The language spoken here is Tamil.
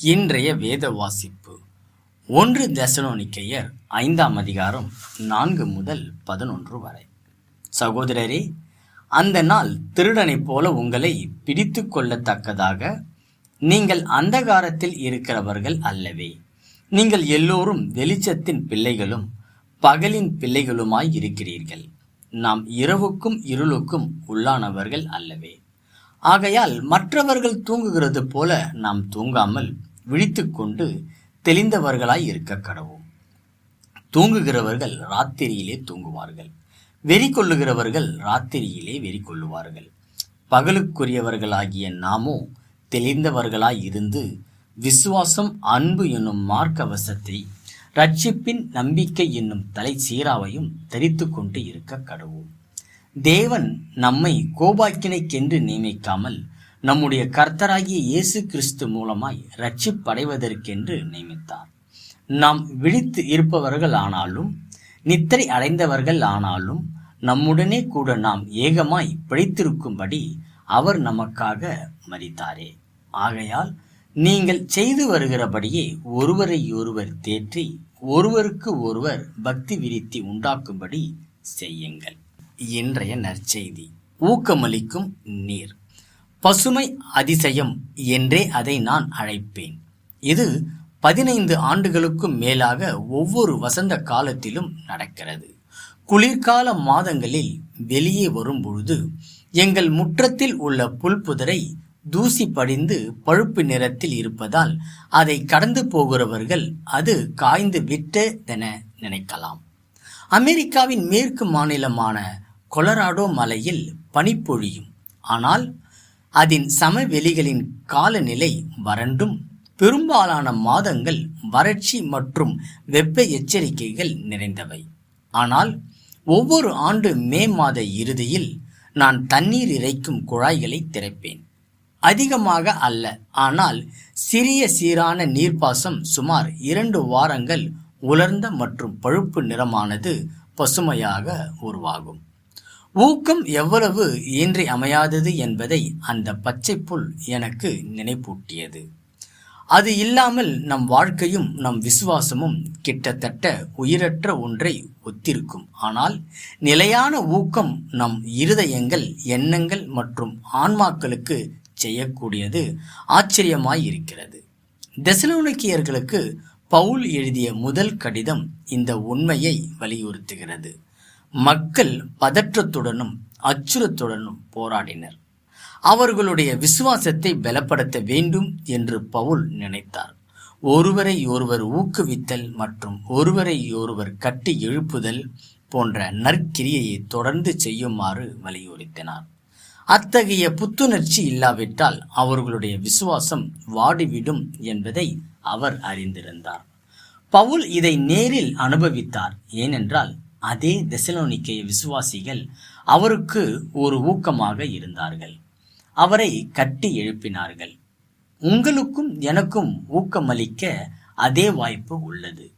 இன்றைய வேத வாசிப்பு. ஒன்று தசலோனிக்கையர் ஐந்தாம் அதிகாரம் நான்கு முதல் பதினொன்று வரை. சகோதரரே அந்த நாள் திருடனைப் போல உங்களை பிடித்து கொள்ளத்தக்கதாக நீங்கள் அந்தகாரத்தில் இருக்கிறவர்கள் அல்லவே. நீங்கள் எல்லோரும் வெளிச்சத்தின் பிள்ளைகளும் பகலின் பிள்ளைகளுமாய் இருக்கிறீர்கள். நாம் இரவுக்கும் இருளுக்கும் உள்ளானவர்கள் அல்லவே. ஆகையால் மற்றவர்கள் தூங்குகிறது போல நாம் தூங்காமல் விழித்துக்கொண்டு தெளிந்தவர்களாய் இருக்க கடவும் தூங்குகிறவர்கள் ராத்திரியிலே தூங்குவார்கள். வெறி கொள்ளுகிறவர்கள் ராத்திரியிலே வெறி கொள்ளுவார்கள் பகலுக்குரியவர்களாகிய நாமோ தெளிந்தவர்களாய் இருந்து விசுவாசம் அன்பு என்னும் மார்க்கவசத்தை ரட்சிப்பின் நம்பிக்கை என்னும் தலை சீராவையும் தரித்து கொண்டு இருக்க கடவும் தேவன் நம்மை கோபாக்கினைக்கென்று நியமிக்காமல் நம்முடைய கர்த்தராகிய இயேசு கிறிஸ்து மூலமாய் ரட்சிப்படைவதற்கென்று நியமித்தார். நாம் விழித்து இருப்பவர்கள் ஆனாலும் நித்திரை அடைந்தவர்கள் ஆனாலும் நம்முடனே கூட நாம் ஏகமாய் பிழைத்திருக்கும்படி அவர் நமக்காக மறித்தாரே ஆகையால் நீங்கள் செய்து வருகிறபடியே ஒருவரை ஒருவர் தேற்றி ஒருவருக்கு ஒருவர் பக்தி விருத்தி உண்டாக்கும்படி செய்யுங்கள். இன்றைய நற்செய்தி ஊக்கமளிக்கும் நீர். பசுமை அதிசயம் என்றே அதை நான் அழைப்பேன். இது பதினைந்து ஆண்டுகளுக்கும் மேலாக ஒவ்வொரு வசந்த காலத்திலும் நடக்கிறது. குளிர்கால மாதங்களில் வெளியே வரும்பொழுது எங்கள் முற்றத்தில் உள்ள புல்புதரை தூசி படிந்து பழுப்பு நிறத்தில் இருப்பதால் அதை கடந்து போகிறவர்கள் அது காய்ந்து விட்டதென நினைக்கலாம். அமெரிக்காவின் மேற்கு மாநிலமான கொலராடோ மலையில் பனிப்பொழியும். ஆனால் அதன் சமவெளிகளின் காலநிலை வறண்டும். பெரும்பாலான மாதங்கள் வறட்சி மற்றும் வெப்ப எச்சரிக்கைகள் நிறைந்தவை. ஆனால் ஒவ்வொரு ஆண்டு மே மாத இறுதியில் நான் தண்ணீர் இறைக்கும் குழாய்களை திறப்பேன். அதிகமாக அல்ல ஆனால் சிறிய சீரான நீர்ப்பாசம் சுமார் இரண்டு வாரங்கள் உலர்ந்த மற்றும் பழுப்பு நிறமானது பசுமையாக உருவாகும். ஊக்கம் எவ்வளவு இன்றி அமையாதது என்பதை அந்த பச்சை புல் எனக்கு நினைப்பூட்டியது. அது இல்லாமல் நம் வாழ்க்கையும் நம் விசுவாசமும் கிட்டத்தட்ட உயிரற்ற ஒன்றை ஒத்திருக்கும். ஆனால் நிலையான ஊக்கம் நம் இருதயங்கள் எண்ணங்கள் மற்றும் ஆன்மாக்களுக்கு செய்யக்கூடியது ஆச்சரியமாய் இருக்கிறது தெசலோனிக்கியர்களுக்கு பவுல் எழுதிய முதல் கடிதம் இந்த உண்மையை வலியுறுத்துகிறது. மக்கள் பதற்றத்துடனும் அச்சுறுத்துடனும் போராடினர். அவர்களுடைய விசுவாசத்தை பலப்படுத்த வேண்டும் என்று பவுல் நினைத்தார். ஒருவரை ஒருவர் ஊக்குவித்தல் மற்றும் ஒருவரை ஒருவர் கட்டி எழுப்புதல் போன்ற நற்கிரியையை தொடர்ந்து செய்யுமாறு வலியுறுத்தினார். அத்தகைய புத்துணர்ச்சி இல்லாவிட்டால் அவர்களுடைய விசுவாசம் வாடிவிடும் என்பதை அவர் அறிந்திருந்தார். பவுல் இதை நேரில் அனுபவித்தார். ஏனென்றால் அதே தெசலோனிக்கைய விசுவாசிகள் அவருக்கு ஒரு ஊக்கமாக இருந்தார்கள். அவரை கட்டி எழுப்பினார்கள். உங்களுக்கும் எனக்கும் ஊக்கமளிக்க அதே வாய்ப்பு உள்ளது.